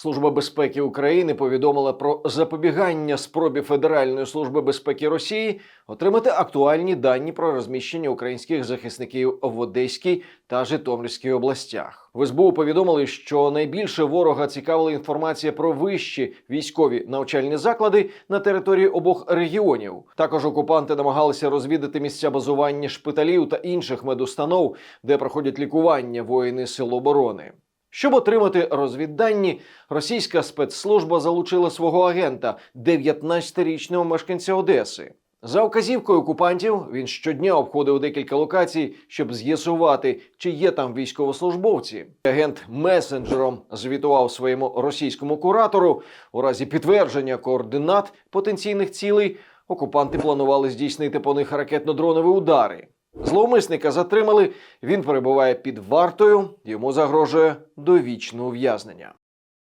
Служба безпеки України повідомила про запобігання спробі Федеральної служби безпеки Росії отримати актуальні дані про розміщення українських захисників в Одеській та Житомирській областях. В СБУ повідомили, що найбільше ворога цікавила інформація про вищі військові навчальні заклади на території обох регіонів. Також окупанти намагалися розвідати місця базування шпиталів та інших медустанов, де проходять лікування воїни Сил оборони. Щоб отримати розвіддані, російська спецслужба залучила свого агента, 19-річного мешканця Одеси. За указівкою окупантів він щодня обходив декілька локацій, щоб з'ясувати, чи є там військовослужбовці. Агент месенджером звітував своєму російському куратору. У разі підтвердження координат потенційних цілей окупанти планували здійснити по них ракетно-дронові удари. Зловмисника затримали. Він перебуває під вартою. Йому загрожує довічне ув'язнення.